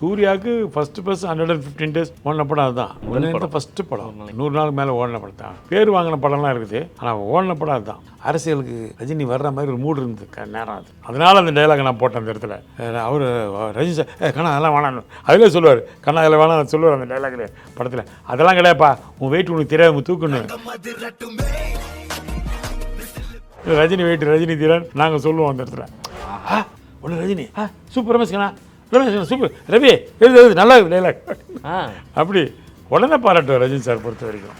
சூர்யாவுக்கு first first hundred and fifteen days ஓடின படம் அதுதான். ஒன்று ஃபஸ்ட்டு படம். நூறு நாளுக்கு மேலே ஓடின படம் தான். பேர் வாங்கின படம்லாம் இருக்குது ஆனால் ஓடின படம் அதுதான். அரசியலுக்கு ரஜினி வர்ற மாதிரி ஒரு மூடு இருந்தது நேரம் அது. அதனால அந்த டைலாக் நான் போட்டேன் அந்த இடத்துல. அவர் ரஜினி சார் "ஏய், கண்ணா அதெல்லாம் வேணாம். அதிலே சொல்லுவார் கண்ணா அதில் வேணாம். சொல்லுவார் அந்த டைலாக்ல படத்தில். அதெல்லாம் கிடையாதுப்பா. உன் வெயிட் உனக்கு தெரியாது. தூக்கணும் ரஜினி வெயிட் ரஜினி தீரன் நாங்கள் சொல்லுவோம் அந்த இடத்துல. ஒன்று ரஜினி. சூப்பர் கண்ணா. சூப்பர் ரவி எழுது எழுது நல்லா டைலாக் அப்படி உடனே பாராட்டுவார் ரஜினி சார் பொறுத்த வரைக்கும்.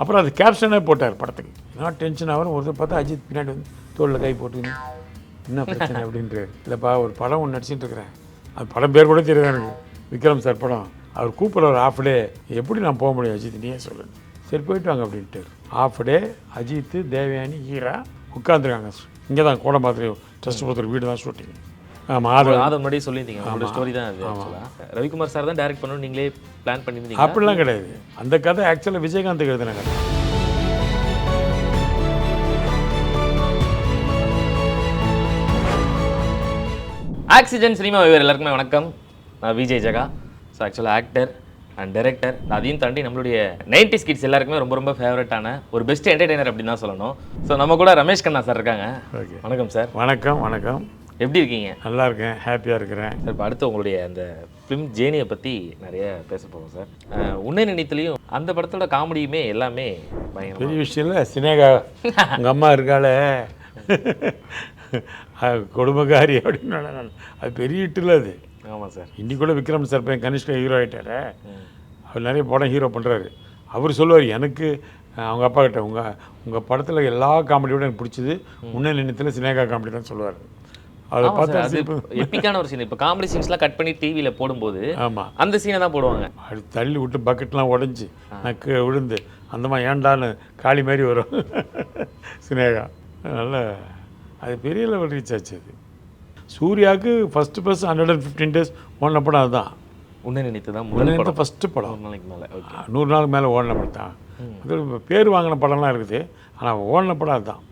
அப்புறம் அது கேப்ஷனே போட்டார் படத்துக்கு. நான் டென்ஷன் ஆகும் ஒருத்தர் பார்த்தா அஜித் பின்னாடி வந்து தோளில் கை போட்டுக்கின்னு என்ன பிரச்சனை அப்படின்ட்டு இல்லைப்பா ஒரு படம் ஒன்று நடிச்சிட்டு இருக்கிறேன். அது படம் பேர் கூட தெரியாது எனக்கு? விக்ரம் சார் படம். அவர் கூப்பிட்ற ஒரு ஆஃப் டே எப்படி நான் போக முடியும் அஜித்? நீயே சொல்லு. சரி போயிட்டு வாங்க அப்படின்ட்டு ஆஃப் டே அஜித் தேவயானி ஹீரா உட்காந்துருக்காங்க இங்கே தான் கோடம்பாத்திரம் ட்ரஸ்ட் பொறுத்தர் வீடு தான் ஷூட்டிங் ஆமாம் அதை முன்னாடியே சொல்லியிருந்தீங்க. ஸ்டோரி தான் அது ஆக்சுவலாக ரவிக்குமார் சார் தான் டைரக்ட் பண்ணணும் நீங்களே பிளான் பண்ணியிருந்தீங்க அப்படிலாம் கிடையாது. அந்த கதை ஆக்சுவலாக விஜயகாந்த் எழுதின கதை. ஆக்சிஜன் சினிமா விவர் எல்லாருக்குமே வணக்கம். நான் விஜய் ஜெகா. ஸோ ஆக்சுவலாக ஆக்டர் அண்ட் டைரக்டர் அதையும் தாண்டி நம்மளுடைய நைன்டி கிட்ஸ் எல்லாருக்குமே ரொம்ப ரொம்ப ஃபேவரட்டான ஒரு பெஸ்ட் என்டர்டைனர் அப்படின்னு தான் சொல்லணும். ஸோ நம்ம கூட ரமேஷ் கண்ணா சார் இருக்காங்க. ஓகே வணக்கம் சார் வணக்கம் வணக்கம். எப்படி இருக்கீங்க? நல்லா இருக்கேன் ஹாப்பியாக இருக்கிறேன். சார் இப்போ அடுத்து உங்களுடைய அந்த ஃபிலிம் ஜேர்னியை பற்றி நிறைய பேச போகிறோம் சார். உன்னை நினைத்துலையும் அந்த படத்தோட காமெடியுமே எல்லாமே பயங்கரம் பெரிய விஷயம் இல்லை சினேகா உங்கள் அம்மா இருக்காளே. கொடுமைக்காரி அப்படின்னு நான் அது பெரிய ஹிட்டில் அது. ஆமாம் சார். இன்னி கூட விக்ரம் சார் பையன் கனிஷ்கா ஹீரோ ஆகிட்டாரு அவர் நிறைய படம் ஹீரோ பண்ணுறாரு அவர் சொல்லுவார் எனக்கு அவங்க அப்பா கிட்ட உங்கள் உங்கள் படத்தில் எல்லா காமெடியோட எனக்கு பிடிச்சது. உன்னை நினைத்தில் சினேகா காமெடி தான் சொல்லுவார். அதை பார்த்தா அது எப்பிக்கான ஒரு சீன் இப்போ காமெடி சீன்ஸ்லாம் கட் பண்ணி டிவியில் போடும்போது ஆமாம் அந்த சீனை தான் போடுவாங்க. அப்படி தள்ளி விட்டு பக்கெட்லாம் உடஞ்சி நக்கு விழுந்து அந்த மாதிரி ஏண்டான்னு காளி மாதிரி வரும். சினேகா. அதனால் அது பெரிய லெவல் ரீச் ஆச்சு அது. சூர்யாவுக்கு first first hundred and fifteen days ஓடின படம் அதுதான். உன்னை நினைத்து தான் முதல் படம். ஃபஸ்ட்டு படம். நாளைக்கு மேலே நூறு நாளுக்கு மேலே ஓடின படம் தான். அது பேர் வாங்கின படம்லாம் இருக்குது. ஆனால் ஓடின படம் அதுதான்.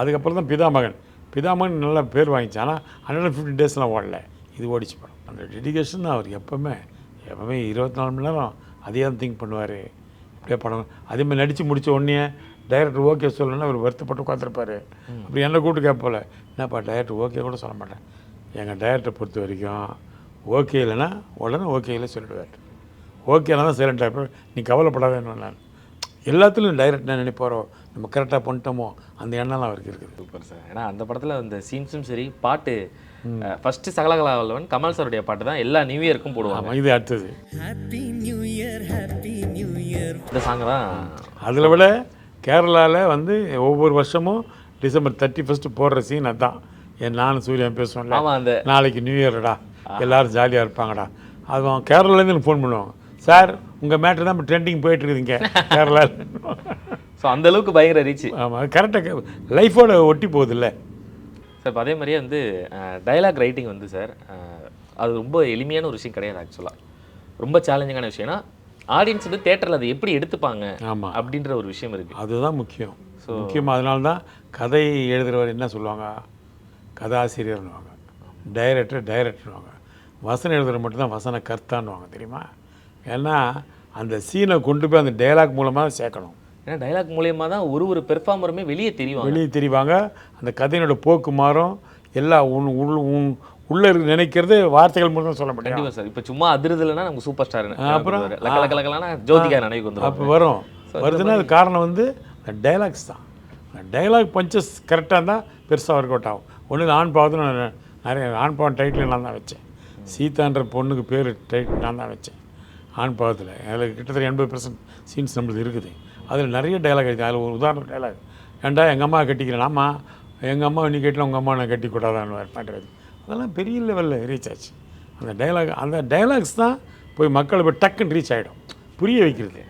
அதுக்கப்புறம் தான் பிதாமகன். பிதாமகன் நல்லா பேர் வாங்கிச்சு. ஆனால் ஹண்ட்ரட் அண்ட் ஃபிஃப்டி டேஸ்லாம் ஓடல. இது ஓடிச்சு படம். அந்த டெடிகேஷன் அவர் எப்போவுமே எப்போவுமே இருபத்தி நாலு மணி நேரம் அதே தான் திங்க் பண்ணுவார். இப்படியே படம் அதே மாதிரி நடித்து முடிச்ச உடனே டைரக்டர் ஓகே சொல்லணும்னா அவர் வருத்தப்பட்டு உட்காந்துருப்பாரு அப்படி என்னை கூப்பிட்டு கேட்போல? என்னப்பா டைரக்டர் ஓகே கூட சொல்ல மாட்டேன். எங்கள் டைரக்டரை பொறுத்த வரைக்கும் ஓகே இல்லைன்னா உடனே ஓகே இல்லை சொல்லிடுவார். ஓகேனா தான் சைலண்டாக இருப்பேன் நீ கவலைப்படாதேன்னு நான் எல்லாத்துலையும் டைரக்ட் என்ன நினைப்பாரோ நம்ம கரெக்டாக பண்ணிட்டோமோ அந்த எண்ணம்லாம் அவருக்கு இருக்குது. சூப்பர் சார் ஏன்னா அந்த படத்தில் அந்த சீன்ஸும் சரி பாட்டு ஃபர்ஸ்ட் சகலகலா வல்லவன் கமல் சாருடைய பாட்டு தான் எல்லா நியூ இயருக்கும் போடுவாங்க. இது அடுத்தது. Happy new year happy new year இந்த சாங் தான். அதில் விட கேரளாவில் வந்து ஒவ்வொரு வருஷமும் டிசம்பர் தேர்ட்டி ஃபஸ்ட்டு போடுற சீன் அதான். என் நானும் சூரியன் பேசுவோம்ல. ஆமா அந்த நாளைக்கு நியூ இயர்டா எல்லாரும் ஜாலியாக இருப்பாங்கடா. அது அவன் கேரளாலேருந்து எனக்கு ஃபோன் பண்ணுவாங்க. சார் உங்கள் மேட்ரு தான் இப்போ ட்ரெண்டிங் போயிட்டு இருக்குதுங்க கேரளாவில் ஸோ அந்த அளவுக்கு பயங்கர ரீச் ஆமாம் கரெக்டாக லைஃபோட ஒட்டி போகுதுல்ல. சார் இப்போ அதே மாதிரியே வந்து டயலாக் ரைட்டிங் வந்து சார் அது ரொம்ப எளிமையான ஒரு விஷயம் கிடையாது ஆக்சுவலாக ரொம்ப சேலஞ்சிங்கான விஷயம்னா ஆடியன்ஸ் வந்து தேட்டரில் அதை எப்படி எடுத்துப்பாங்க ஆமாம் அப்படின்ற ஒரு விஷயம் இருக்குது அதுதான் முக்கியம். முக்கியமாக அதனால தான் கதை எழுதுகிறவர் என்ன சொல்லுவாங்க? கதாசிரியர்னுவாங்க டைரக்டர் டைரக்டர்னுவாங்க வசனம் எழுதுகிற மட்டும்தான் வசன கர்த்தான்னுவாங்க தெரியுமா? ஏன்னா அந்த சீனை கொண்டு போய் அந்த டைலாக் மூலமாக சேர்க்கணும். ஏன்னா டயலாக் மூலியமாக தான் ஒரு ஒரு பெர்ஃபார்மருமே வெளியே தெரியும் வெளியே தெரிவாங்க. அந்த கதையினோட போக்கு மாறும். எல்லா உன் உள் உன் உள்ளே நினைக்கிறது வார்த்தைகள் மூலம் சொல்ல முடியும். கண்டிப்பாக சார். இப்போ சும்மா அதிருதுலன்னா நமக்கு சூப்பர் ஸ்டார் அப்புறம்? ஜோதிகா நினைவுக்கு வந்துடும் அப்போ வரும். வருதுன்னா அது காரணம் வந்து அந்த டைலாக்ஸ் தான். அந்த டைலாக் பஞ்சஸ் கரெக்டாக இருந்தால் பெருசாக ஒர்க் அவுட் ஆகும். ஒன்று ஆண் பாவத்தில் நான் நிறைய ஆண் பாவம் டைட்டில் நான் தான் வச்சேன். சீதான்ற பொண்ணுக்கு பேர் டைட்டில் நான் தான் வச்சேன். ஆண் பாவத்தில் அதில் கிட்டத்தட்ட எண்பது பர்சன்ட் சீன்ஸ் நம்மளுக்கு இருக்குது. அதில் நிறைய டைலாக் இருக்குது. அதில் ஒரு உதாரணம் டைலாக் ஏன்டா எங்கள் அம்மா கட்டிக்கிறேன்? ஆமா. எங்கள் அம்மா நீ கட்டில உங்கள் அம்மா நான் கட்டி கூடாதான்னு பண்ணுறது அதெல்லாம் பெரிய லெவலில் ரீச் ஆச்சு. அந்த டைலாக் அந்த டைலாக்ஸ் தான் போய் மக்களை போய் டக்குன்னு ரீச் ஆகிடும் புரிய வைக்கிறது.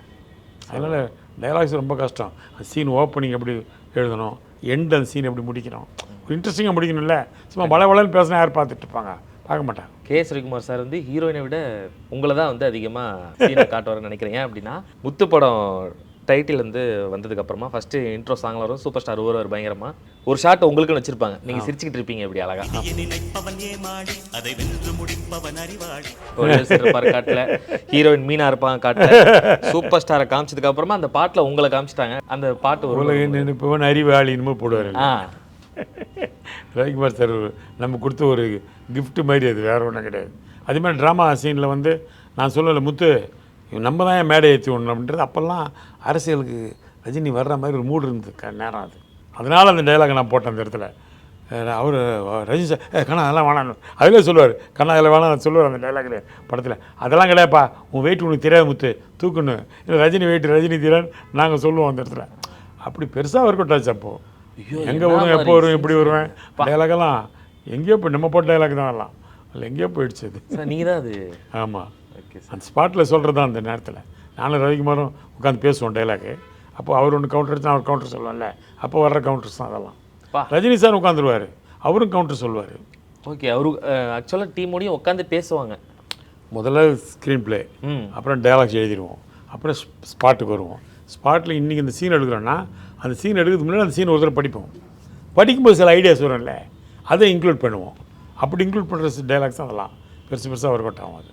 அதனால் டைலாக்ஸ் ரொம்ப கஷ்டம். அந்த சீன் ஓப்பனிங் எப்படி எழுதணும்? எண்ட் அந்த சீன் எப்படி முடிக்கணும்? ஒரு இன்ட்ரெஸ்டிங்காக முடிக்கணும்ல. சும்மா வள வளன்னு பேசினா யார் பார்த்துட்டு இருப்பாங்க? பார்க்க மாட்டாங்க. கே. ஸ்ரீகுமார் சார் வந்து ஹீரோயினை விட உங்களை தான் வந்து அதிகமாக சீனை காட்டுவார்னு நினைக்கிறேன். ஏன் அப்படின்னா முத்து படம் டைட்டில் வந்து வந்ததுக்கு அப்புறமா ஃபர்ஸ்ட் இன்ட்ரோ சாங்ல வரும் சூப்பர் ஸ்டார் ஒருவர் பயங்கரமா. ஒரு ஷாட் உங்களுக்குன்னு வச்சிருப்பாங்க. நீங்க சிரிச்சுக்கிட்டு இருப்பீங்க இப்படி அழகா. அதை வென்று முடிப்பவன் அறிவாளி காட்டுல. ஹீரோயின் மீனா இருப்பாங்க காட்டுல. சூப்பர் ஸ்டாரை காமிச்சதுக்கு அப்புறமா அந்த பாட்டுல உங்களை காமிச்சிட்டாங்க. அந்த பாட்டு உலக நினைப்பவன் அறிவாளின்னு போடுவார். ஆ. ரவிக்குமார் சார் நம்ம கொடுத்த ஒரு கிஃப்ட்டு மாதிரி அது வேறு ஒன்றும் கிடையாது. அதே மாதிரி ட்ராமா சீனில் வந்து நான் சொல்லலை முத்து நம்ம தான் ஏன் மேடை ஏற்றி ஒன்று அப்படின்றது அப்போல்லாம் அரசியலுக்கு ரஜினி வர்ற மாதிரி ஒரு மூடு இருந்தது. க- நேரம் அது. அதனால் அந்த டைலாக் நான் போட்டேன் அந்த இடத்துல. அவர் ரஜினி சார் கண்ணா அதெல்லாம் வேணாம். அதிலே சொல்லுவார் கண்ணா அதில் வேணாம். சொல்லுவார் அந்த டைலாக்ல படத்தில். அதெல்லாம் கிடையாப்பா உன் வெயிட் உனக்கு தெரியாது முத்து. தூக்குன்னு. இல்லை ரஜினி வெயிட் ரஜினி தீரன் நாங்கள் சொல்லுவோம் அந்த இடத்துல. அப்படி பெருசாக ஒர்க் அவுட் ஆச்சு அப்போது எங்கே வரும் எப்போ வரும் எப்படி வருவேன்? டைலாகெல்லாம் எங்கேயோ போய் நம்ம போட்ட டைலாக் தான் எல்லாம். அதில் எங்கேயோ போயிடுச்சு அது. சார் நீங்க தான் அது? ஆமாம் ஓகே அந்த ஸ்பாட்டில் சொல்கிறது தான் அந்த நேரத்தில். நானும் ரவிக்குமாரும் உட்காந்து பேசுவோம் டைலாக்கு அப்போ அவர் ஒன்று கவுண்டர் அடிச்சா அவர் கவுண்டர் சொல்லுவாங்கல்ல அப்போ வர்ற கவுண்டர்ஸ் தான் அதெல்லாம். ரஜினி சார் உட்காந்துருவார் அவரும் கவுண்டர் சொல்லுவார். ஓகே அவரு ஆக்சுவலாக டீமோடையும் உட்காந்து பேசுவாங்க. முதல்ல ஸ்க்ரீன் ப்ளே ம். அப்புறம் டயலாக்ஸ் எழுதிடுவோம். அப்புறம் ஸ்பாட்டுக்கு வருவோம். ஸ்பாட்டில் இன்றைக்கி இந்த சீன் எடுக்கிறோன்னா அந்த சீன் எடுக்கிறதுக்கு முன்னாடி அந்த சீன் ஒரு தடவை படிப்போம். படிக்கும்போது சில ஐடியாஸ் வரும்ல அதை இன்க்ளூட் பண்ணுவோம். அப்படி இன்க்ளூட் பண்ணுற டைலாக்ஸ் அதெல்லாம். பெருசு பெருசாக ஒர்க் அவுட் ஆகும் அது.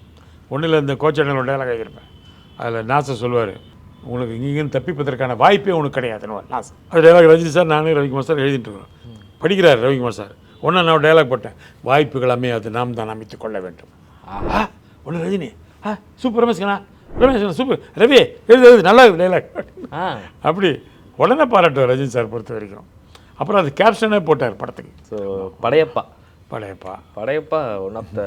ஒன்றும் இல்லை இந்த கோச்சடனோட டைலாக் எழுதியிருப்பேன் அதில் நாசர் சொல்லுவார் உங்களுக்கு இங்கேருந்து தப்பிப்பதற்கான வாய்ப்பே உனக்கு கிடையாதுன்னு நாசர். அது டைலாக் ரஜினி சார் நானும் ரவிக்குமார் சார் எழுதிட்டு இருக்கோம் படிக்கிறார் ரவிக்குமார் சார். ஒன்று நான் டைலாக் போட்டேன். வாய்ப்புகள் அமையாது நாம் தான் அமைத்துக் கொள்ள வேண்டும். ஆ ஒன்று ரஜினி. ஆ சூப்பர் ரமேஷ்கண்ணா. ரமேஷ் சூப்பர் ரவி எழுது எழுது நல்லா இருக்கு டைலாக் ஆ. அப்படி. உடனே பாராட்டுவார் ரஜினி சார் பொறுத்த வரைக்கும். அப்புறம் அது கேப்ஷனே போட்டார் படத்துக்கு. So Padayappa. Padayappa. Padayappa one of the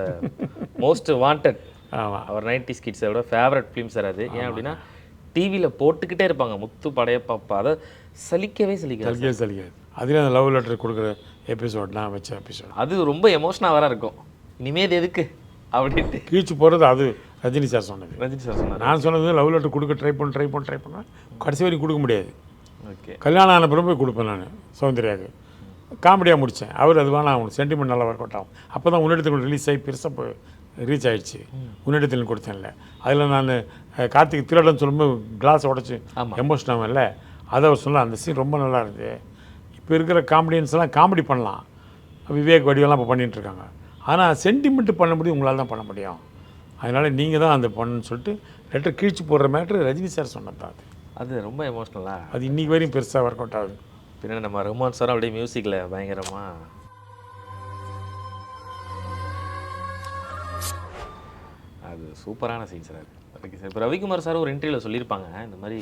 most wanted ஆமாம் அவர் நைன்டி ஸ்கிட்ஸோட ஃபேவரட் ஃபிலிம் சார் அது. ஏன் அப்படின்னா டிவியில் போட்டுக்கிட்டே இருப்பாங்க. முத்து படையப்பாப்பா அதை சலிக்கவே சலிக்காது சலிக்கே சலிக்காது. அதுலேயும் அந்த லவ் லெட்டர் கொடுக்குற எபிசோட் நான் வச்ச எபிசோட் அது ரொம்ப எமோஷனாக வர இருக்கும். இனிமே இது எதுக்கு? அப்படின்ட்டு. கீழ்ச்சி போகிறது அது ரஜினி சார் சொன்னது. ரஜினி சார் சொன்னார். நான் சொன்னது லவ் லெட்டர் கொடுக்க ட்ரை பண்ண ட்ரை பண்ண ட்ரை பண்ணேன் கடைசி வரைக்கும் கொடுக்க முடியாது. ஓகே. கல்யாணம் ஆன பிறகு கொடுப்பேன் நான் சௌந்தர்யாவுக்கு. காமெடியாக முடித்தேன் அவர் அது வேணாம் அவனுக்கு சென்டிமெண்ட் நல்லா ஒர்க் அவுட் ஆகும். அப்போ தான் உன்னிடத்தில் ரிலீஸ் ஆகி பெருசாக ரீச் ஆயிடுச்சு. உன்னிடத்தில் கொடுத்தேன்ல. அதில் நான் கார்த்திக் திருடன் சொல்லும்போது கிளாஸ் உடச்சி. எமோஷன் ஆகல அதை அவர் சொல்ல அந்த சீன் ரொம்ப நல்லா இருக்குது இப்போ இருக்கிற காமெடியன்ஸ் எல்லாம் காமெடி பண்ணலாம். விவேக் வடிவெல்லாம் இப்போ பண்ணிட்டு இருக்காங்க. ஆனால் சென்டிமெண்ட் பண்ண முடியும் உங்களால் தான் பண்ண முடியும். அதனால் நீங்கள் தான் அந்த பண்ணுன்னு சொல்லிட்டு லெட்டர் கீழ்ச்சி போடுற மேட்ரு ரஜினி சார் சொன்னது தான் அது. அது ரொம்ப எமோஷ்னலா அது இன்னைக்கு வரையும் பெருசாக ஒர்க் அவுட் ஆகுது. பின்ன நம்ம ரஹ்மான் சார் அப்படியே மியூசிக்கில் பயங்கரமா. அது சூப்பரான சீன் சார் ஓகே சார் இப்போ ரவிக்குமார் சார் ஒரு இன்டர்வியூவில் சொல்லியிருப்பாங்க. இந்த மாதிரி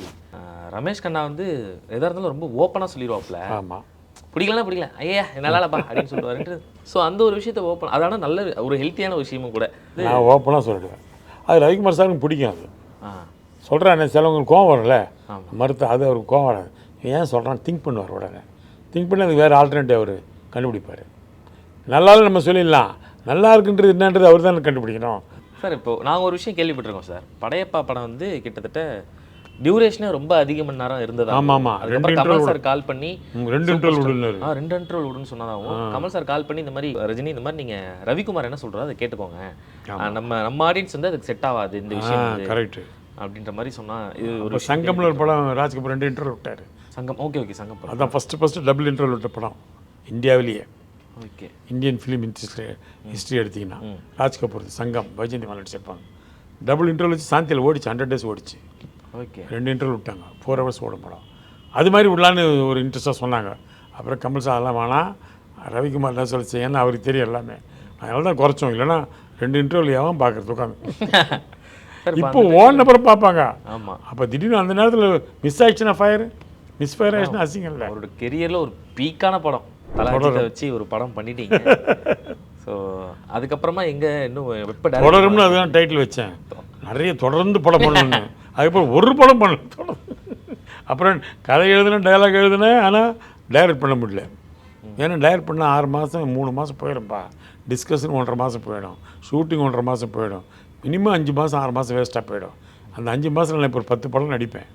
ரமேஷ் கண்ணா வந்து எதாக இருந்தாலும் ரொம்ப ஓப்பனாக சொல்லிடுவாப்புல ஆமாம் பிடிக்கலனா பிடிக்கல. ஐயா என்னாலப்பா அப்படின்னு சொல்லுவாருன்ட்டு ஸோ அந்த ஒரு விஷயத்த ஓப்பன் அதான நல்ல ஒரு ஹெல்த்தியான விஷயமும் கூட. நான் ஓப்பனாக சொல்லிடுவேன். அது ரவிக்குமார் சாருக்கு பிடிக்கும் அது. ஆ. சொல்கிறேன் சிலவங்களுக்கு கோவம் வரும்ல. ஆமா. மறுத்து அது அவருக்கு கோவம் வராது. ஏன் சொல்கிறான் திங்க் பண்ணுவார் உடனே. திங்க் பண்ணி அதுக்கு வேறு ஆல்டர்னேட்டிவ் அவர் கண்டுபிடிப்பார். நல்லாலும் நம்ம சொல்லிடலாம். நல்லா இருக்குன்றது என்னன்றது அவர் தான் கண்டுபிடிக்கணும். சார் இப்போ நாங்கள் ஒரு விஷயம் கேள்விப்பட்டிருக்கோம் சார் படையப்பா படம் வந்து கிட்டத்தட்ட டியூரேஷனே ரொம்ப அதிக மணி நேரம் இருந்ததா? ஆமா, ஆமா. ரெண்டு கமல் சார் கால் பண்ணி ரெண்டு இன்டர்வல் விடுனாரு ஆ ரெண்டு இன்டர்வல் விடுன்னு சொன்னதாகவும் கமல் சார் கால் பண்ணி இந்த மாதிரி ரஜினி இந்த மாதிரி நீங்க ரவிக்குமார் என்ன சொல்றாரு அதை கேட்டுக்கோங்க. நம்ம நம்ம ஆடியன்ஸ் வந்து அதுக்கு செட் ஆகாது இந்த விஷயம் கரெக்டு அப்படின்ற மாதிரி சொன்னா இது ஒரு சங்கம்ல ஒரு படம் ராஜ்கபூர் ரெண்டு இன்டர்வல் விட்டார். சங்கம் ஓகே ஓகே சங்கம் படம் அதான் ஃபஸ்ட்டு ஃபஸ்ட்டு டபுள் இன்டர்வல் விட்ட படம். இந்தியாவிலேயே. Okay Indian film history history எடுத்தீங்கன்னா ராஜ் கபூர் சங்கம் வைஜந்தி மாலன் நடிச்சிருப்பாங்க டபுள் இன்டர்வல் வச்சு சாந்தியில் ஓடிச்சு ஹண்ட்ரட் டேஸ் ஓடிச்சு. ஓகே ரெண்டு இன்டர்வல் விட்டாங்க. ஃபோர் ஹவர்ஸ் ஓடும் படம். அது மாதிரி விடலான்னு ஒரு இன்ட்ரெஸ்ட்டாக சொன்னாங்க. அப்புறம் கமல் சார் அதெல்லாம் வேணாம். ரவிக்குமார் தான் சொல்லிச்சு. ஏன்னா அவருக்கு தெரியும் எல்லாமே. அதனால தான் குறைச்சோம். இல்லைன்னா ரெண்டு இன்டர்வல் எவன் பார்க்குறது உட்காந்து. இப்போ ஓடின அப்புறம் பார்ப்பாங்க. ஆமா. அப்போ திடீர்னு அந்த நேரத்தில் மிஸ் ஆயிடுச்சுன்னா ஃபயர் மிஸ் ஃபயர் ஆயிடுச்சுன்னா அசிங்கம் இல்லை அவரோட கெரியர்ல ஒரு பீக்கான படம். தலாஜித்தை வச்சு ஒரு படம் பண்ணிட்டீங்க. ஸோ அதுக்கப்புறமா எங்க இன்னும் direct- தொடரும்னு அதுதான் டைட்டில் வச்சேன். நிறைய தொடர்ந்து படம் பண்ணணும் அதுக்கப்புறம் ஒரு படம் தொடர்ந்து. அப்புறம் கதை எழுதுனேன் டைலாக் எழுதுனேன் ஆனால் டைரக்ட் பண்ண முடியல. ஏன்னா டைரக்ட் பண்ணால் ஆறு மாதம் மூணு மாதம் போயிடும்ப்பா டிஸ்கஷன் ஒன்றரை மாதம் போயிடும். ஷூட்டிங் ஒன்றரை மாதம் போயிடும். மினிமம் அஞ்சு மாதம் ஆறு மாதம் வேஸ்ட்டாக போயிடும். அந்த அஞ்சு மாதம் நான் இப்போ ஒரு பத்து படம் நடிப்பேன்.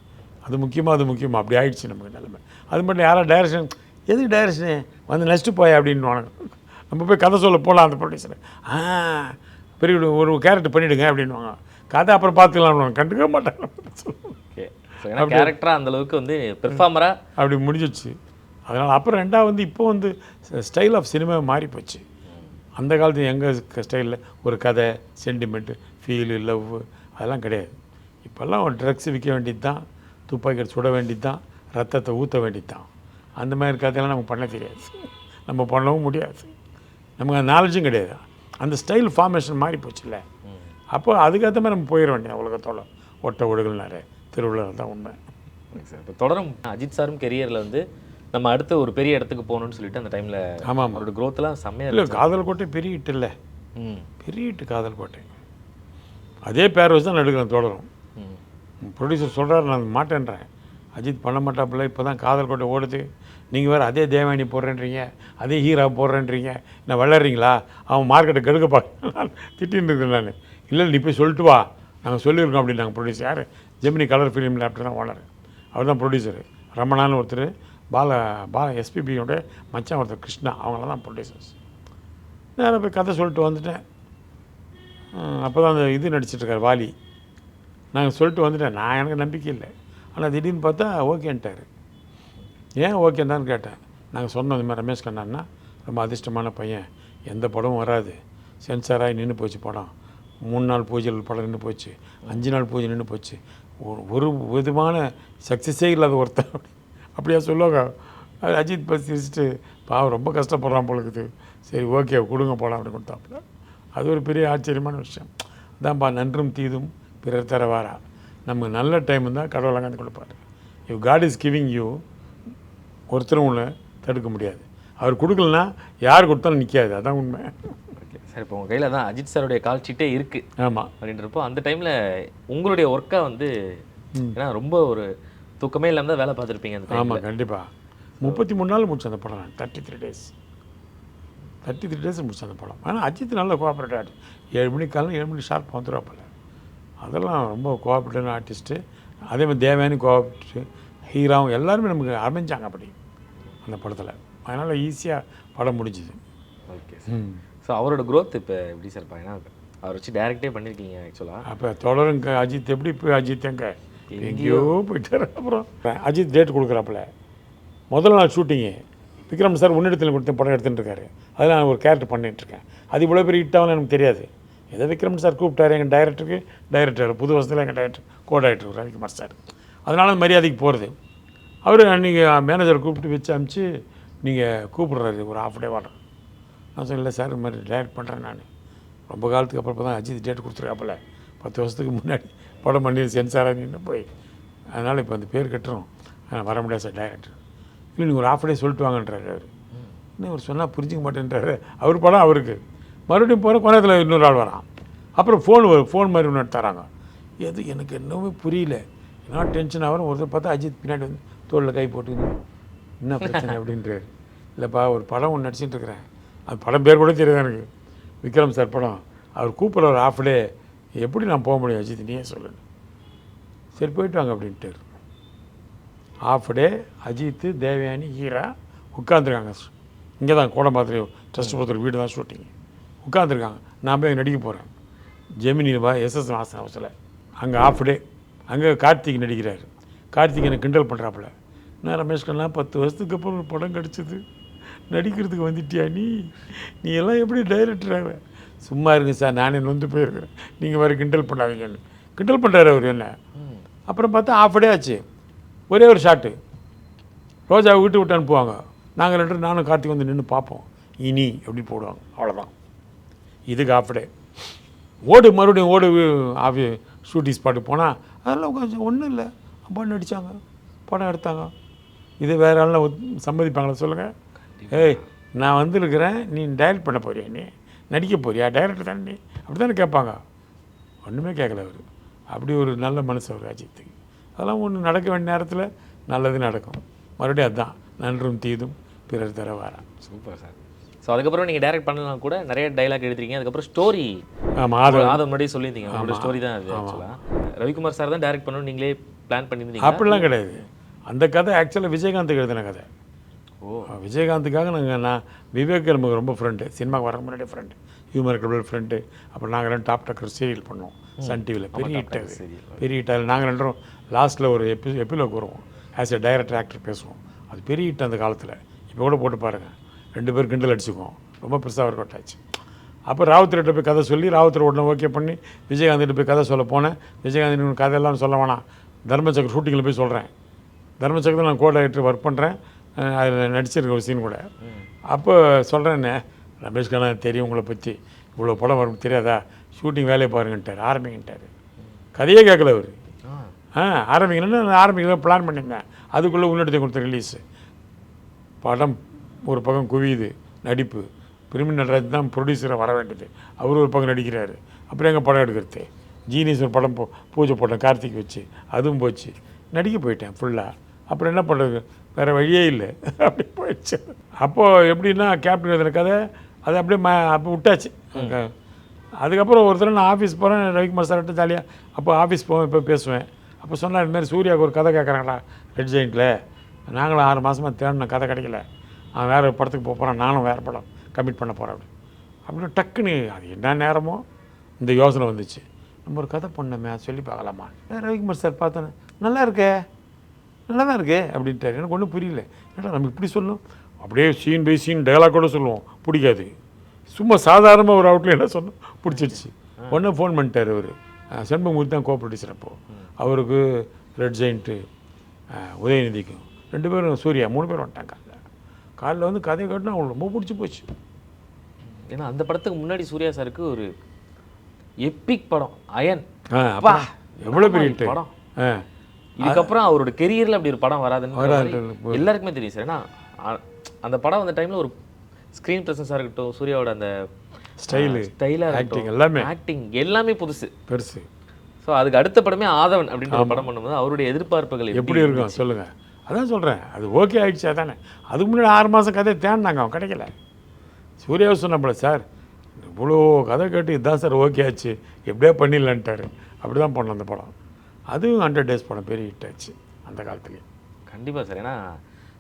அது முக்கியமாக அது முக்கியமாக அப்படி ஆயிடுச்சு நமக்கு நிலைமை. அது மட்டும் யாரா டைரக்ஷன் எதுக்கு டைரக்ஷனு வந்து நெக்ஸ்ட்டு போய் அப்படின்னு நம்ம போய் கதை சொல்ல போகலாம் அந்த ப்ரொடியூசர் ஆ பெரிய ஒரு- கேரக்டர் பண்ணிவிடுங்க அப்படின்வாங்க கதை அப்புறம் பார்த்துக்கலாம் கண்டுக்க மாட்டாங்க. ஓகே. So, ஏன்னா கேரக்டரா அந்த அளவுக்கு வந்து பெர்ஃபார்மரா அப்படி முடிஞ்சிடுச்சு. அதனால் அப்புறம் ரெண்டாவது வந்து இப்போ வந்து ஸ்டைல் ஆஃப் சினிமா மாறி போச்சு அந்த காலத்து எங்கள் ஸ்டைலில் ஒரு கதை சென்டிமெண்ட்டு ஃபீலு லவ் அதெல்லாம் கிடையாது. இப்போல்லாம் ஒரு ட்ரக்ஸ் விற்க வேண்டியது தான் துப்பாக்கி சுட வேண்டியது தான் ரத்தத்தை ஊற்ற வேண்டியது தான் அந்த மாதிரி கதையெல்லாம் நமக்கு பண்ண தெரியாது. நம்ம பண்ணவும் முடியாது. நமக்கு அந்த நாலேஜும் கிடையாது. அந்த ஸ்டைல் ஃபார்மேஷன் மாறி போச்சுல்ல. அப்போ அதுக்கேற்ற மாதிரி நம்ம போயிட வேண்டியது உலகத்தோட ஒட்ட ஒடுகள் நிறைய. திருவிழா தான் உண்மை. இப்போ தொடரும். அஜித் சாரும் கெரியர்ல வந்து நம்ம அடுத்த ஒரு பெரிய இடத்துக்கு போகணும்னு சொல்லிட்டு அந்த டைம்ல ஆமாம். அவரோட growth-எல்லாம் செம்மையா இல்லை காதல் கோட்டை பெரிய ஹிட் இல்லை ம். பெரிய ஹிட் காதல் கோட்டை அதே பேர் வச்சு தான் நடுக்கிறேன் தொடரும். ப்ரொடியூசர் சொல்கிறாரு நான் மாட்டேன்றேன். அஜித் பண்ண மாட்டாப்புல இப்போ தான் காதல் கோட்டை ஓடுது. நீங்கள் வேறு அதே தேவானி போடுறேன்றீங்க அதே ஹீரா போடுறேன்றீங்க நான் வளர்றீங்களா? அவன் மார்க்கெட்டை கெடுக்க பார்க்க திட்டின்னு இருக்கேன் நான். இல்லை நீ போய் சொல்லிட்டு வா. நாங்கள் சொல்லியிருக்கோம் அப்படின்னு நாங்கள் ப்ரொடியூசர் யார்? ஜெமினி கலர் ஃபிலிம் லேப்டர் தான் ஓனர் அவர் தான் ப்ரொடியூசர் ரமணான்னு ஒருத்தர் பால பால எஸ்பிபியோட மச்சான் ஒருத்தர் கிருஷ்ணா அவங்களாம் தான் ப்ரொடியூசர்ஸ் நேராக போய் கதை சொல்லிட்டு வந்துட்டேன். அப்போ தான் அந்த இது நடிச்சிட்ருக்கார் வாலி. நாங்கள் சொல்லிட்டு வந்துட்டேன் நான் எனக்கு நம்பிக்கை இல்லை. ஆனால் திடீர்னு பார்த்தா ஓகேன்ட்டார் ஏன் ஓகேன்னு கேட்டேன். நாங்கள் சொன்னோம் இந்த மாதிரி ரமேஷ் கண்ணான்னா ரொம்ப அதிர்ஷ்டமான பையன். எந்த படமும் வராது. சென்சாராகி நின்று போச்சு படம். மூணு நாள் பூஜையில் படம் நின்று போச்சு. அஞ்சு நாள் பூஜை நின்று போச்சு. ஒரு விதமான சக்ஸஸே இல்லாத ஒருத்தன். அப்படி அப்படியா சொல்லுவாங்க. அஜித் பஸ் பாவம் ரொம்ப கஷ்டப்படுறான் போல இருக்குது. சரி ஓகே கொடுங்க போகலாம் அப்படின்னு கொடுத்தாப்புல. அது ஒரு பெரிய ஆச்சரியமான விஷயம். அதான்ப்பா நன்றும் தீதும் பிறர் தர வாரா நமக்கு நல்ல டைம் இருந்தால் கடவுள் அங்கே கொடுப்பாரு. இவ் காட் இஸ் கிவிங் யூ ஒருத்தரும் உங்களை தடுக்க முடியாது. அவர் கொடுக்கலனா யார் கொடுத்தாலும் நிற்காது அதான் உண்மை. ஓகே சார் இப்போ உங்க கையில தான் அஜித் சாருடைய கால் சீட்டே இருக்கு. ஆமாம் அப்படின்றப்போ அந்த டைம்ல உங்களுடைய ஒர்க்கை வந்து ஏன்னா ரொம்ப ஒரு தூக்கமே இல்லாம தான் வேலை பார்த்துருப்பீங்க அந்த ஆமாம் கண்டிப்பாக முப்பத்தி மூணு நாள் முடிச்சேன் அந்த படம் thirty three days thirty three days முடிச்சேன் அந்த படம். ஆனால் அஜித் நல்ல கோஆப்ரேட் ஆர்டிஸ்ட் ஏழு மணிக்கு காலம் ஏழு மணி ஷார்ப் வந்துடுவாப்பில் அதெல்லாம் ரொம்ப கோஆப்ரேட்டிவான ஆர்டிஸ்ட்டு அதே மாதிரி தேவயானி கோஆப்ரேட்டு ஹீராவும் எல்லாருமே நமக்கு அமைஞ்சாங்க அப்படி அந்த படத்தில். அதனால் ஈஸியாக படம் முடிஞ்சுது. ஓகே சார் ஸோ அவரோட growth இப்போ எப்படி சார் ஏன்னா அவர் வச்சு டேரக்டே பண்ணியிருக்கீங்க ஆக்சுவலாக அப்போ தொடருங்க அஜித் எப்படி போய் அஜித் எங்க? எங்கேயோ. போயிட்டாரு. அப்புறம் அஜித் டேட் கொடுக்குறாப்புல. முதல் நாள் ஷூட்டிங்கு விக்ரம் சார் உன்னிடத்தில் கொடுத்து படம் எடுத்துகிட்டு இருக்காரு அதில் நான் ஒரு கேரக்டர் பண்ணிட்டு இருக்கேன் அது இவ்வளோ பெரிய ஹிட்டாகவும் எனக்கு தெரியாது. ஏதோ விக்ரம் சார் கூப்பிட்டாரு எங்கள் டைரக்டருக்கு டைரக்டர் புது வருஷத்தில் எங்கள் director co director Ravikumar sir. அதனால மரியாதைக்கு போகிறது அவர் நீங்கள் மேனேஜரை கூப்பிட்டு வச்சு அனுப்பிச்சு நீங்கள் கூப்பிடுறாரு ஒரு ஆஃப் டே வாடுறேன் நான் சொன்னேன் இல்லை சார் இது மாதிரி டைரக்ட் பண்ணுறேன் நான். ரொம்ப காலத்துக்கு அப்புறம் தான் அஜித் டேட் கொடுத்துருக்காப்புல. பத்து வருஷத்துக்கு முன்னாடி படம் பண்ணி சென்சாராக நின்று போய். அதனால் இப்போ அந்த பேர் கட்டுறோம். வர முடியாது சார் டைரக்டர் இல்லை நீங்கள் ஒரு ஆஃப் டே சொல்லிட்டு வாங்கன்றாரு அவர். இன்னும் அவர் சொன்னால் புரிஞ்சிக்க மாட்டேன்றாரு. அவர் படம் அவருக்கு. மறுபடியும் போகிற கொண்டத்தில் இன்னொரு ஆள் வரான். அப்புறம் ஃபோன் வரும் ஃபோன் மாதிரி ஒன்று தராங்க எது எனக்கு என்னமே புரியல. என்ன டென்ஷன் ஆகிறோம்? ஒருத்தர் பார்த்தா அஜித் பின்னாடி வந்து தோளில் கை போட்டு என்ன பிரச்சனை அப்படின்றார். இல்லைப்பா ஒரு படம் ஒன்று நடிச்சுட்டு இருக்கிறேன். அது படம் பேர் கூட தெரியாது எனக்கு. விக்ரம் சார் படம். அவர் கூப்பிட்ற ஒரு ஆஃப் டே எப்படி நான் போக முடியும் அஜித்? நீயே சொல்லணும் சரி போயிட்டு வாங்க அப்படின்ட்டு ஆஃப் டே அஜித்து தேவயானி ஹீரா உட்காந்துருக்காங்க இங்கே தான் கோடம்பாத்திரி ட்ரஸ்ட் பொறுத்தவரை வீடு தான் ஷூட்டிங் உட்காந்துருக்காங்க நான் போய் நடிக்க போகிறேன் ஜெமினி பா எஸ்எஸ் வாசன் ஹவுஸில் அங்கே ஆஃப் டே அங்கே கார்த்திக் நடிக்கிறார். கார்த்திக் என்னை கிண்டல் பண்ணுறாப்புல நான் ரமேஷ் கண்ணா பத்து வருஷத்துக்கு அப்புறம் ஒரு படம் கிடச்சிது. நடிக்கிறதுக்கு வந்துட்டியா நீ? நீ எல்லாம் எப்படி டைரக்டராக சும்மா இருங்க சார் நானே நொந்து போயிருக்கிறேன். நீங்கள் வேறு கிண்டல் பண்ணாதீங்கன்னு. கிண்டல் பண்ணுறாரு அவர் என்ன? அப்புறம் பார்த்தா ஆஃப் டே ஆச்சு. ஒரே ஒரு ஷாட்டு ரோஜா வீட்டு விட்டு அனுப்புவாங்க நாங்கள் ரெண்டு நானும் கார்த்திக் வந்து நின்று பார்ப்போம். இனி எப்படி போடுவாங்க. அவ்வளோதான் இதுக்கு ஆஃப் டே ஓடு மறுபடியும் ஓடு ஆஃபி ஷூட்டிங் ஸ்பாட்டுக்கு போனால் அதெல்லாம் கொஞ்சம் ஒன்றும் இல்லை. அப்பா நடித்தாங்க படம் எடுத்தாங்க. இது வேற ஆள்லாம் சம்மதிப்பாங்களா சொல்லுங்கள் ஏய் நான் வந்திருக்கிறேன். நீ டைரக்ட் பண்ண போறியா நீ? நடிக்க போறியா? டைரக்டர் தானே நீ? அப்படி தானே கேட்பாங்க. ஒன்றுமே கேட்கல அவர். அப்படி ஒரு நல்ல மனசு அவர் அஜித்துக்கு. அதெல்லாம் ஒன்று நடக்க வேண்டிய நேரத்தில் நல்லது நடக்கும். மறுபடியும் அதுதான் நன்றும் தீதும் பிறர் தர வாரா சூப்பர் சார் ஸோ அதுக்கப்புறம் நீங்கள் டைரக்ட் பண்ணலாம் கூட நிறைய டைலாக் எழுதிருக்கீங்க அதுக்கப்புறம் ஸ்டோரி ஆமாம் அது அதை முன்னாடியே சொல்லியிருந்தீங்க. உங்களோட ஸ்டோரி தான் அது ஆக்சுவலாக ரவிக்குமார் சார் தான் டைரக்ட் பண்ணணும் நீங்களே பிளான் பண்ணியிருந்தீங்க அப்படிலாம் கிடையாது. அந்த கதை ஆக்சுவலாக விஜயகாந்த் எழுதின கதை. ஓ. விஜயகாந்துக்காக நாங்கள் நான் விவேக் நமக்கு ரொம்ப ஃப்ரெண்டு சினிமாக்கு வர முன்னாடி ஃப்ரெண்டு ஹியூமர் கிளப் ஃப்ரெண்டு அப்புறம் நாங்கள் ரெண்டு டாப் டக்கர் சீரியல் பண்ணோம். சன் டிவியில் பெரிய ஹிட் அது. பெரிய ஹிட் நாங்கள் ரெண்டும் லாஸ்ட்டில் ஒரு எபி எப்பிலோக் வருவோம். ஆஸ் எ டைரக்டர் ஆக்டர் பேசுவோம். அது பெரிய ஹிட் அந்த காலத்தில். இப்போ கூட போட்டு பாருங்கள் ரெண்டு பேர் கிண்டல் அடிச்சுக்குவோம். ரொம்ப பெருசாக ஒர்க் அவுட் ஆச்சு. அப்போ ராவுத்தர்கிட்ட போய் கதை சொல்லி ராவுத்தர் உடனே ஓகே பண்ணி விஜயகாந்த்கிட்ட போய் கதை சொல்ல போனேன். விஜயகாந்த் கதையெல்லாம் சொல்ல வேணாம். தர்மச்சக்கர் ஷூட்டிங்கில் போய் சொல்கிறேன் தர்மச்சக்கரத்தில் நான் கோட் ஆகிட்டு ஒர்க் பண்ணுறேன் அதில் நடிச்சிருக்க ஒரு சீன் கூட. அப்போ சொல்கிறேன்னே ரமேஷ் கண்ணா தெரியும் உங்களை பற்றி இவ்வளோ படம் வரும் தெரியாதா? ஷூட்டிங் வேலையை பாருங்கன்ட்டார் ஆரம்பிங்கன்ட்டார். கதையே கேட்கல அவர். ஆ. ஆரம்பிக்கணும்னு நான் ஆரம்பிக்கலாம் பிளான் பண்ணியிருந்தேன் அதுக்குள்ளே முன்னெடுத்து கொடுத்த ரிலீஸு படம் ஒரு பக்கம் குவியுது நடிப்பு. பிரிமி நடராஜ் தான் ப்ரொடியூசராக வர வேண்டியது. அவர் ஒரு பக்கம் நடிக்கிறாரு. அப்புறம் எங்கள் படம் எடுக்கிறது? ஜீனியஸ் ஒரு படம் பூ- பூஜை போட்டேன் கார்த்திக் வச்சு அதுவும் போச்சு. நடிக்க போயிட்டேன் ஃபுல்லாக அப்புறம் என்ன பண்ணுறது வேறு வழியே இல்லை. அப்படி போயிடுச்சு. அப்போது எப்படின்னா கேப்டன் எழுதின கதை அது அப்படியே ம அப்போ விட்டாச்சு. அதுக்கப்புறம் ஒரு தடவை நான் ஆஃபீஸ் போகிறேன் ரவிக்குமார் சார்கிட்ட ஜாலியாக அப்போ ஆஃபீஸ் போவேன் இப்போ பேசுவேன். அப்போ சொன்னார் இந்த மாதிரி சூர்யாவுக்கு ஒரு கதை கேட்குறாங்களா ரெட் ஜெயிண்டில் நாங்களும் ஆறு மாதமாக தேடின கதை கிடைக்கல. அவன் வேறு படத்துக்கு போக போகிறான் நானும் வேறு படம் கமிட் பண்ண போகிறேன் அப்படி அப்படின்னு டக்குன்னு அது என்ன நேரமோ இந்த யோசனை வந்துச்சு. நம்ம ஒரு கதை பண்ணோமே சொல்லி பார்க்கலாமா? ரவிக்குமார் சார் பார்த்தோன்னே நல்லா இருக்கே நல்லா தான் இருக்கே அப்படின்ட்டாரு. எனக்கு ஒன்றும் புரியல. ஏன்னா நம்ம இப்படி சொல்லணும் அப்படியே சீன் பை சீன் டயலாக் கூட சொல்லுவோம். பிடிக்காது. சும்மா சாதாரணமாக ஒரு அவுட்ல என்ன சொன்னோம் பிடிச்சிருச்சு. உடனே ஃபோன் பண்ணிட்டார் அவர். செண்பகமூர்த்தி தான் கோ ப்ரொடியூசர் அப்போது அவருக்கு ரெட் ஜெயிண்ட்டு உதயநிதிக்கும் ரெண்டு பேரும் சூர்யா மூணு பேர் வந்துட்டாங்க காலைல வந்து கதையை கேட்டுனா அவங்களுக்கு ரொம்ப பிடிச்சி போச்சு. ஏன்னா அந்த படத்துக்கு முன்னாடி சூர்யா சாருக்கு ஒரு எப்பிக் படம். அயன். அப்பா எவ்வளோ பெரிய. படம். இதுக்கப்புறம் அவரோட கெரியர்ல அப்படி ஒரு படம் வராதுன்னு எல்லாருக்குமே தெரியும் சார். ஏன்னா அந்த படம் அந்த டைம்ல ஒரு ஸ்க்ரீன் ப்ரெசன்ஸாக இருக்கட்டும் சூர்யாவோட அந்த ஸ்டைலு ஸ்டைலாக acting எல்லாமே. ஆக்டிங் எல்லாமே புதுசு. பெருசு. ஸோ அதுக்கு அடுத்த படமே ஆதவன் அப்படின்ற ஒரு படம் பண்ணும்போது அவருடைய எதிர்பார்ப்புகள் எப்படி இருக்கும்? சொல்லுங்கள் அதான் சொல்கிறேன் அது ஓகே ஆயிடுச்சு அதானே அதுக்கு முன்னாடி ஆறு மாதம் கதையை தேடினாங்க அவன் கிடைக்கல. சூர்யாவை சொன்னப்பல சார் இவ்வளோ கதை கேட்டு இதான் சார் ஓகே ஆச்சு. எப்படியே பண்ணிடலான்ட்டாரு. அப்படி தான் பண்ணோம் அந்த படம். அதுவும் ஹண்ட்ரட் டேஸ் படம் பெரிய ஹிட் ஆச்சு அந்த காலத்துலேயே. கண்டிப்பா சார். ஏன்னா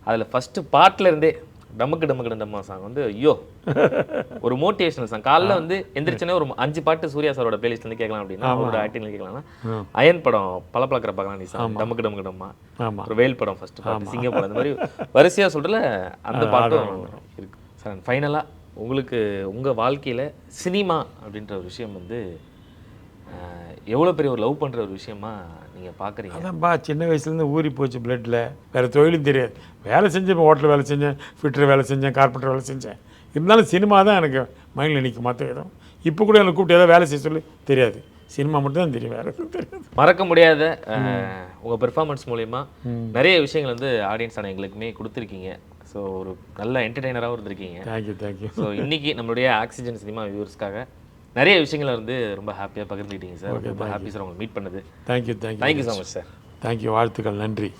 அதுல ஃபர்ஸ்ட் பாட்டுல இருந்தே டமக்கு டமக்கு டம்மா சாங் வந்து ஐயோ ஒரு மோட்டிவேஷனல் சாங் காலைல வந்து எந்திரிச்சனே ஒரு அஞ்சு பாட்டு சூர்யா சாரோட பிளேலிஸ்ட் வந்து கேட்கலாம் அப்படின்னா அவரோட ஆக்டிங்ல கேட்கலாம்னா அயன் படம் பல பழக்கிற பார்க்கலாம் நீ சாங் டமக்கு டமக்கு டம்மா? ஒரு வேல் படம் ஃபர்ஸ்ட் பாட்டு சிங்கம் படம் இந்த மாதிரி வரிசையா சொல்றல அந்த பாட்டும் இருக்கு. சார் ஃபைனலா உங்களுக்கு உங்க வாழ்க்கையில சினிமா அப்படின்ற ஒரு விஷயம் வந்து அஹ், எவ்வளவு பெரிய ஒரு லவ் பண்ற ஒரு விஷயமா நீங்க பாக்குறீங்க. அதான்ப்பா சின்ன வயசுலேருந்து ஊறி போச்சு பிளட்டில் வேறு தொழிலும் தெரியாது. வேலை செஞ்சேன் ஹோட்டலில் வேலை செஞ்சேன் ஃபிட்டர் வேலை செஞ்சேன் கார்பெண்டர் வேலை செஞ்சேன். இருந்தாலும் சினிமா தான் எனக்கு மைண்டில் நிற்க மற்ற எதுவும். இப்போ கூட எனக்கு கூப்பிட்டு ஏதாவது வேலை செய்ய சொல்லி. தெரியாது. சினிமா மட்டும் தான் தெரியும் வேறு தெரியாது. மறக்க முடியாத அஹ், உங்க பெர்ஃபார்மன்ஸ் மூலயமா நிறைய விஷயங்கள் வந்து ஆடியன்ஸ் ஆன எங்களுக்குமே கொடுத்துருக்கீங்க. ஸோ ஒரு நல்ல என்டர்டெய்னராகவும் இருந்திருக்கீங்க. தேங்க்யூ தேங்க்யூ ஸோ இன்னைக்கு நம்மளுடைய ஆக்சிஜன் சினிமா வியூவர்ஸ்க்காக நிறைய விஷயங்களை வந்து ரொம்ப ஹாப்பியாக பகிர்ந்துக்கிட்டீங்க சார். ரொம்ப ஹாப்பி சார் உங்களை மீட் பண்ணது. Thank you thank you thank you so much sir thank you வாழ்த்துக்கள். நன்றி.